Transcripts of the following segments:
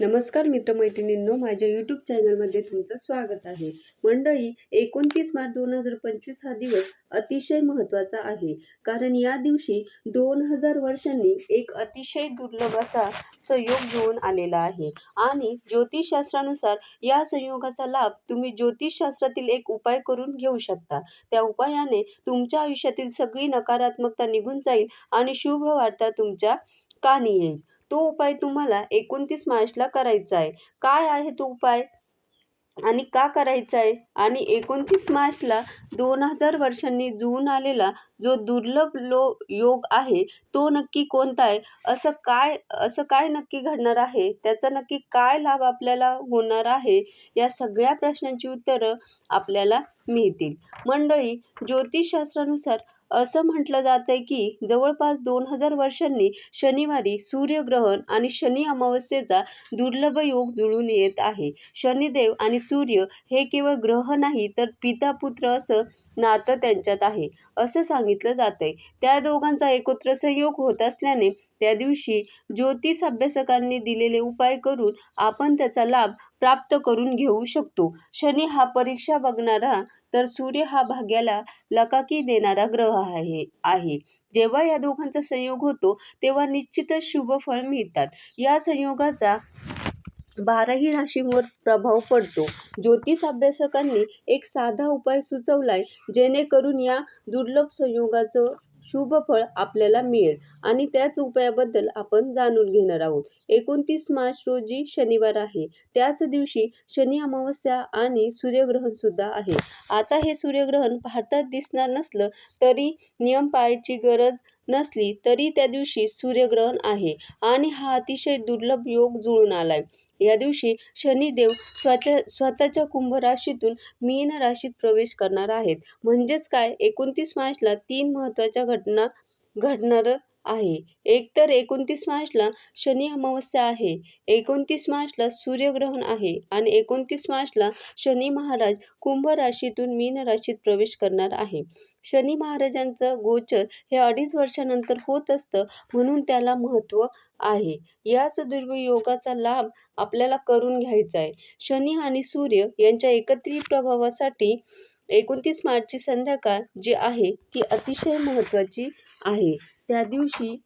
नमस्कार मित्रमैत्रिणींनो माझ्या यूट्यूब चॅनलमध्ये तुमचं स्वागत आहे. मंडळी एकोणतीस मार्च दोन हजार पंचवीस हा दिवस अतिशय महत्त्वाचा आहे. कारण या दिवशी दोन हजार वर्षांनी एक अतिशय दुर्लभ असा संयोग घेऊन आलेला आहे. आणि ज्योतिषशास्त्रानुसार या संयोगाचा लाभ तुम्ही ज्योतिषशास्त्रातील एक उपाय करून घेऊ शकता. त्या उपायाने तुमच्या आयुष्यातील सगळी नकारात्मकता निघून जाईल आणि शुभ वार्ता तुमच्या कानी येईल. तो उपाय तुम्हाला एकोणतीस मार्चला करायचा आहे. काय आहे तो उपाय? आणि का करायचा आहे? आणि एकोणतीस मार्चला दोन हजार वर्षांनी जुळून आलेला जो दुर्लभ लो योग आहे तो नक्की कोणता आहे? असं काय असं काय नक्की घडणार आहे? त्याचा नक्की काय लाभ आपल्याला होणार आहे? या सगळ्या प्रश्नांची उत्तरं आपल्याला मिळतील. मंडळी ज्योतिषशास्त्रानुसार असं म्हटलं जातं की जवळपास दोन हजार वर्षांनी शनिवारी सूर्यग्रहण आणि शनी अमावस्येचा दुर्लभ योग जुळून येत आहे. शनिदेव आणि सूर्य हे केवळ ग्रह नाही तर पिता पुत्र असं नातं त्यांच्यात आहे असं सांगितलं जातंय. त्या दोघांचा एकत्र संयोग होत असल्याने त्या दिवशी ज्योतिष अभ्यासकांनी दिलेले उपाय करून आपण त्याचा लाभ प्राप्त करून घेऊ शकतो. शनी हा परीक्षा बघणारा तर सूर्य हा भाग्याला लकाकी देणारा ग्रह आहे आहे. जेव्हा या दोघांचा संयोग होतो तेव्हा निश्चितच शुभ फळ मिळतात. या संयोगाचा बाराही राशींवर प्रभाव पडतो. ज्योतिष अभ्यासकांनी एक साधा उपाय सुचवलाय जेणेकरून या दुर्लभ संयोगाचं शुभ फळ आपल्याला मिळेल आणि त्याच उपायाबद्दल आपण जाणून घेणार आहोत. एकोणतीस मार्च रोजी शनिवार आहे. त्याच दिवशी शनी अमावस्या आणि सूर्यग्रहण सुद्धा आहे. आता हे सूर्यग्रहण भारतात दिसणार नसलं तरी नियम पाळायची गरज नसली तरी त्या दिवशी सूर्यग्रहण आहे आणि हा अतिशय दुर्लभ योग जुळून आलाय. या दिवशी शनिदेव स्वतः स्वतःच्या कुंभ राशीतून मीन राशीत प्रवेश करणार आहेत. म्हणजेच काय? एकोणतीस मार्चला तीन महत्त्वाच्या घटना घडणार आहे. एकतर एकोणतीस मार्चला शनी अमावस्या आहे. एकोणतीस मार्चला सूर्यग्रहण आहे आणि एकोणतीस मार्चला शनी महाराज कुंभ राशीतून मीन राशीत प्रवेश करणार आहे. शनी महाराजांचं गोचर हे अडीच वर्षानंतर होत असतं म्हणून त्याला महत्त्व आहे. याच दुर्वियोगाचा लाभ आपल्याला करून घ्यायचा आहे. शनी आणि सूर्य यांच्या एकत्रित प्रभावासाठी एकोणतीस मार्चची संध्याकाळ जी आहे ती अतिशय महत्त्वाची आहे. त्या दिवशी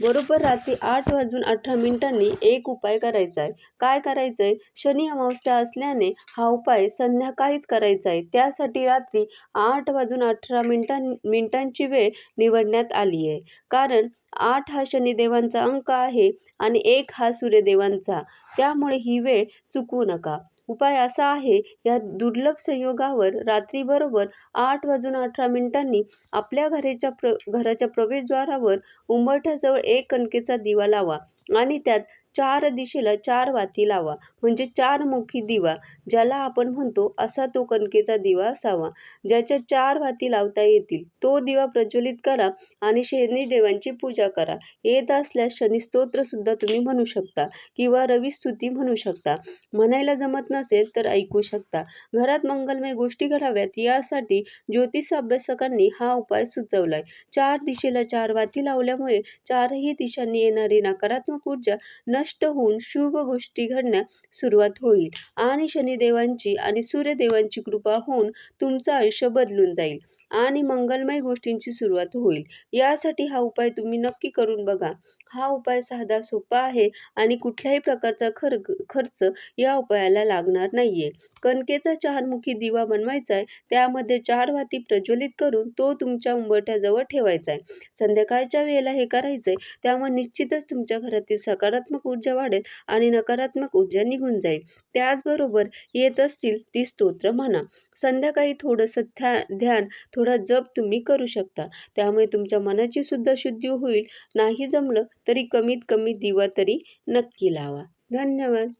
बरोबर रात्री आठ वाजून अठरा मिनिटांनी एक उपाय करायचा आहे काय करायचं आहे शनी अमावस्या असल्याने हा उपाय संध्याकाळीच करायचा आहे त्यासाठी रात्री आठ वाजून अठरा मिनिटां मिनिटांची वेळ निवडण्यात आली आहे कारण आठ हा शनिदेवांचा अंक आहे आणि एक हा सूर्यदेवांचा. त्यामुळे ही वेळ चुकू नका. उपाय असा आहे या दुर्लभ संयोगावर रात्रीबरोबर आठ वाजून अठरा मिनिटांनी आपल्या घराच्या प्र घराच्या प्रवेशद्वारावर उंबरठ्याजवळ एक कणकेचा दिवा लावा आणि त्यात चार दिशेला चार वाती लावा. म्हणजे चार मुखी दिवा ज्याला आपण म्हणतो असा तो कणकेचा दिवा असावा. ज्याच्या चार वाती लावता येतील तो दिवा प्रज्वलित करा आणि शनिदेवांची पूजा करा. येत असल्यास शनिस्तोत्र सुद्धा तुम्ही म्हणू शकता किंवा रविस्तुती म्हणू शकता. म्हणायला जमत नसेल तर ऐकू शकता. घरात मंगलमय गोष्टी घडाव्यात यासाठी ज्योतिष अभ्यासकांनी हा उपाय सुचवलाय. चार दिशेला चार वाती लावल्यामुळे चारही दिशांनी येणारी नकारात्मक ऊर्जा न नष्ट होऊन शुभ गोष्टी घडण्यास सुरुवात होईल. आणि शनिदेवांची आणि सूर्यदेवांची कृपा होऊन तुमचं आयुष्य बदलून जाईल आणि मंगलमय गोष्टींची सुरुवात होईल. यासाठी हा उपाय तुम्ही नक्की करून बघा. हा उपाय साधा सोपा आहे आणि कुठल्याही प्रकारचा खर खर्च या उपायाला लागणार नाहीये. कणकेचा चारमुखी दिवा बनवायचा आहे त्यामध्ये चार वाती प्रज्वलित करून तो तुमच्या उंबरठ्याजवळ ठेवायचा आहे. संध्याकाळच्या वेळेला हे करायचंय त्यामुळे निश्चितच तुमच्या घरातील सकारात्मक ऊर्जा वाढेल आणि नकारात्मक ऊर्जा निघून जाईल. त्याचबरोबर येत असतील ती स्तोत्र म्हणा. संध्याकाळी थोडंसं ध्या ध्यान थोडा जप तुम्ही करू शकता. त्यामुळे तुमच्या मनाची सुद्धा शुद्धी होईल. नाही जमलं तरी कमीत कमी दिवा तरी नक्की लावा. धन्यवाद.